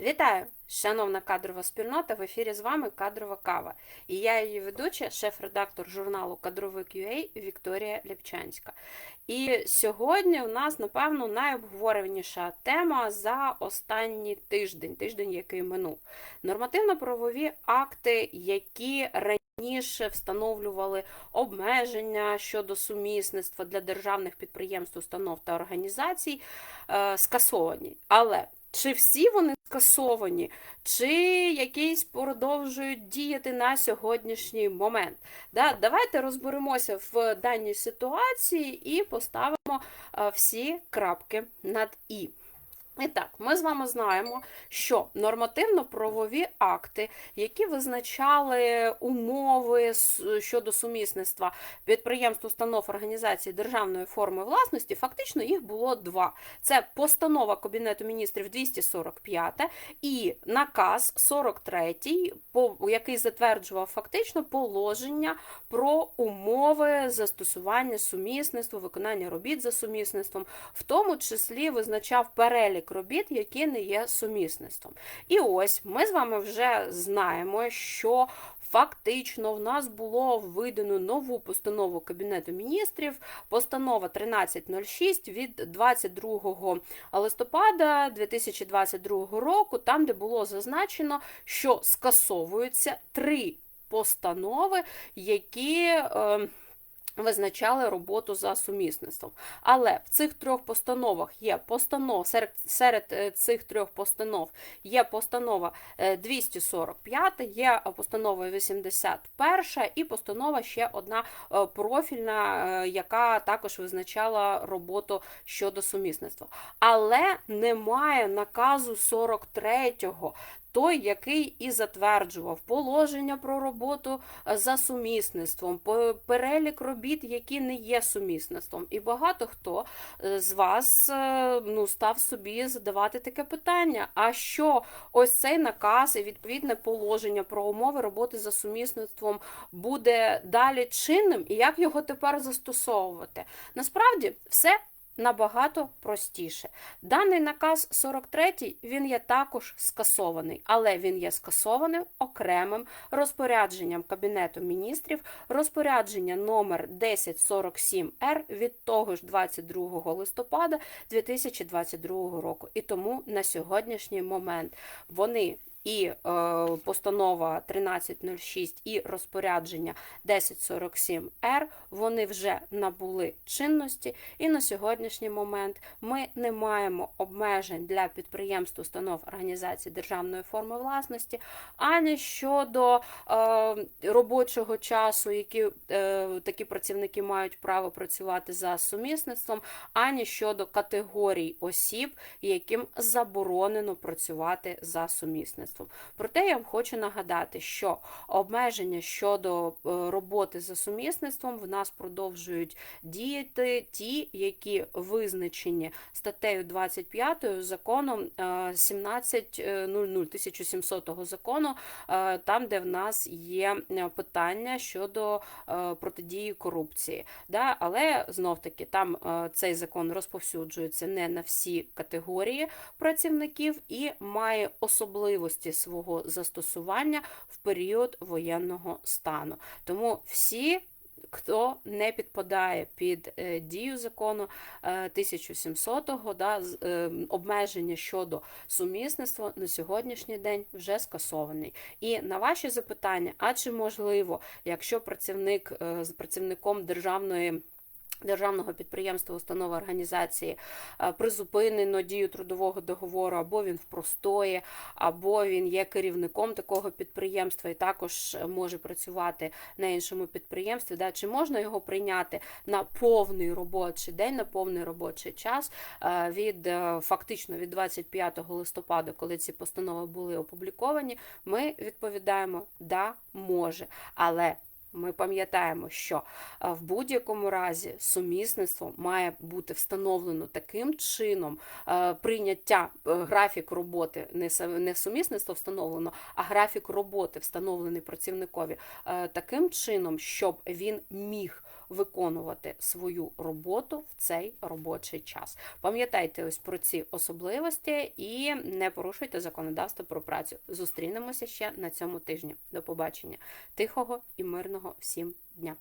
Вітаю, шановна кадрова спільнота. В ефірі з вами кадрова кава. І я її ведуча, шеф-редактор журналу Кадровик.ua Вікторія Ліпчанська. І сьогодні у нас, напевно, найобговорюваніша тема за останній тиждень, тиждень, який минув. Нормативно-правові акти, які раніше встановлювали обмеження щодо сумісництва для державних підприємств, установ та організацій, е, скасовані. Але чи всі вони скасовані, чи якісь продовжують діяти на сьогоднішній момент? Да, давайте розберемося в даній ситуації і поставимо е, всі крапки над і. І так, ми з вами знаємо, що нормативно-правові акти, які визначали умови щодо сумісництва підприємств, установ, організацій державної форми власності, фактично їх було два. Це постанова Кабінету міністрів 245 і наказ 43, по- який затверджував фактично положення про умови застосування сумісництва, виконання робіт за сумісництвом, в тому числі визначав перелік робіт, які не є сумісництвом. І ось ми з вами вже знаємо, що Фактично, в нас було видано нову постанову Кабінету міністрів, постанова 1306 від 22 листопада 2022 року, там, де було зазначено, що скасовуються три постанови, які. Е, Визначали роботу за сумісництвом. Але в цих трьох постановах є постанов, серед, серед е, цих трьох постанов є постанова е, 245, є постанова 81 і постанова ще одна е, профільна, е, яка також визначала роботу щодо сумісництва. Але немає наказу 43-го, той, який і затверджував положення про роботу е, за сумісництвом, перелік робіт, які не є сумісництвом. І багато хто е, з вас е, ну, став собі задавати таке питання: а що ось цей наказ і відповідне положення про умови роботи за сумісництвом буде далі чинним, і як його тепер застосовувати? Насправді все. Набагато простіше. Даний наказ 43 він є також скасований, але він є скасованим окремим розпорядженням Кабінету міністрів, розпорядження номер 1047Р від того ж 22 листопада 2022 року. І тому на сьогоднішній момент вони і е, постанова 1306 і розпорядження 1047Р вони вже набули чинності, і на сьогоднішній момент ми не маємо обмежень для підприємств, установ організацій державної форми власності, ані щодо е, робочого часу, які е, такі працівники мають право працювати за сумісництвом, ані щодо категорій осіб, яким заборонено працювати за сумісництвом. Проте я вам хочу нагадати, що обмеження щодо е, роботи за сумісництвом в нас продовжують діяти ті, які визначені статтею 25 законом е, 17.00 1700 закону, е, там, де в нас є питання щодо протидії корупції. Да? Але знов таки там цей закон розповсюджується не на всі категорії працівників і має особливості свого застосування в період воєнного стану. Тому всі. Хто не підпадає під е, дію закону е, 1700-го, да, з- е, обмеження щодо сумісництва на сьогоднішній день вже скасований. І на ваші запитання, а чи можливо, якщо працівник е, з працівником державної Державного підприємства, установи організації е, призупинено дію трудового договору, або він в простої, або він є керівником такого підприємства і також може працювати на іншому підприємстві. Да? Чи можна його прийняти на повний робочий день, на повний робочий час е, від е, фактично від 25 листопада, коли ці постанови були опубліковані, ми відповідаємо да, може. Але ми пам'ятаємо, що е, в будь-якому разі сумісництво має бути встановлено таким чином е, прийняття е, графік роботи, не сумісництво встановлено, а графік роботи встановлений працівникові таким чином, щоб він міг виконувати свою роботу в цей робочий час. Пам'ятайте ось про ці особливості і не порушуйте законодавство про працю. Зустрінемося ще на цьому тижні. До побачення. Тихого і мирного всім дня!